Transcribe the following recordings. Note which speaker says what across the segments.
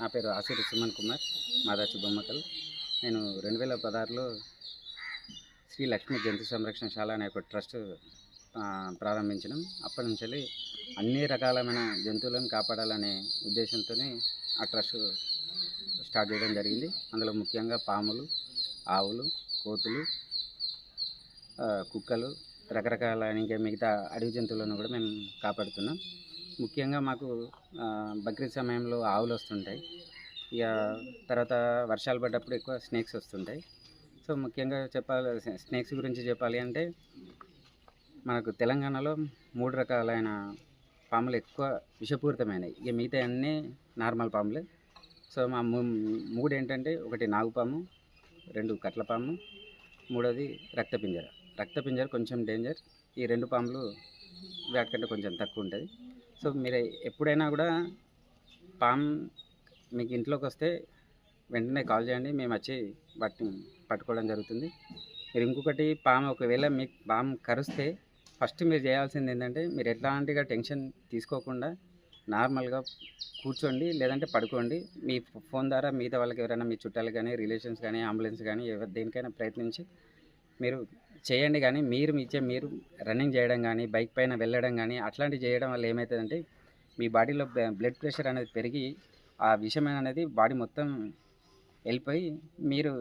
Speaker 1: నా పేరు ఆసిరి సుమన్ కుమార్ మాదాచి బొమ్మకల్ నేను రెండు వేల పదహారులో శ్రీ లక్ష్మీ జంతు సంరక్షణశాల అనే ఒక ట్రస్ట్ ప్రారంభించడం అప్పటి నుంచి అన్ని రకాలమైన జంతువులను కాపాడాలనే ఉద్దేశంతోనే ఆ ట్రస్ట్ స్టార్ట్ చేయడం జరిగింది. అందులో ముఖ్యంగా పాములు ఆవులు కోతులు కుక్కలు రకరకాల ఇంకా మిగతా అడవి జంతువులను కూడా మేము కాపాడుతున్నాం. ముఖ్యంగా మాకు బక్రీద్ సమయంలో ఆవులు వస్తుంటాయి. ఇక తర్వాత వర్షాలు పడ్డప్పుడు ఎక్కువ స్నేక్స్ వస్తుంటాయి. సో ముఖ్యంగా చెప్పాలి స్నేక్స్ గురించి చెప్పాలి అంటే మనకు తెలంగాణలో మూడు రకాలైన పాములు ఎక్కువ విషపూరితమైనవి ఇక మిగతా అన్నీ నార్మల్ పాములే. సో మా మూడు ఏంటంటే ఒకటి నాగుపాము రెండు కట్లపాము మూడోది రక్తపింజర. రక్తపింజర కొంచెం డేంజర్. ఈ రెండు పాములు వాటికంటే కొంచెం తక్కువ ఉంటుంది. సో మీరు ఎప్పుడైనా కూడా పామ్ మీకు ఇంట్లోకి వస్తే వెంటనే కాల్ చేయండి. మేము వచ్చి వాటిని పట్టుకోవడం జరుగుతుంది. మీరు ఇంకొకటి పాము ఒకవేళ మీకు పాము కరిస్తే ఫస్ట్ మీరు చేయాల్సింది ఏంటంటే మీరు ఎట్లాంటిగా టెన్షన్ తీసుకోకుండా నార్మల్గా కూర్చోండి లేదంటే పడుకోండి. మీ ఫోన్ ద్వారా మిగతా వాళ్ళకి ఎవరైనా మీ చుట్టాలు కానీ రిలేషన్స్ కానీ అంబులెన్స్ కానీ ఎవరి దేనికైనా ప్రయత్నించి మీరు చేయండి కానీ మీరు మీచే మీరు రన్నింగ్ చేయడం కానీ బైక్ పైన వెళ్ళడం కానీ అట్లాంటివి చేయడం వల్ల ఏమవుతుందంటే మీ బాడీలో బ్లడ్ ప్రెషర్ అనేది పెరిగి ఆ విషయం అనేది బాడీ మొత్తం వెళ్ళిపోయి మీరు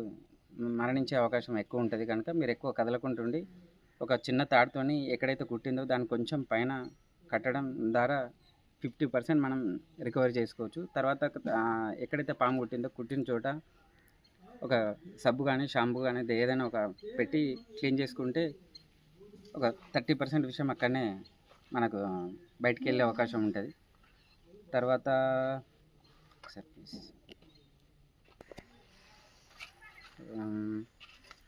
Speaker 1: మరణించే అవకాశం ఎక్కువ ఉంటుంది కనుక మీరు ఎక్కువ కదలకుంటుండి ఒక చిన్న తాడుతోని ఎక్కడైతే కుట్టిందో దాన్ని కొంచెం పైన కట్టడం ద్వారా ఫిఫ్టీ పర్సెంట్ మనం రికవర్ చేసుకోవచ్చు. తర్వాత ఎక్కడైతే పాము కుట్టిందో కుట్టిన చోట ఒక సబ్బు కానీ షాంపూ కానీ ఏదైనా ఒక పెట్టి క్లీన్ చేసుకుంటే ఒక థర్టీ పర్సెంట్ విషయం అక్కడనే మనకు బయటికి వెళ్ళే అవకాశం ఉంటుంది. తర్వాత ఒకసారి ప్లీజ్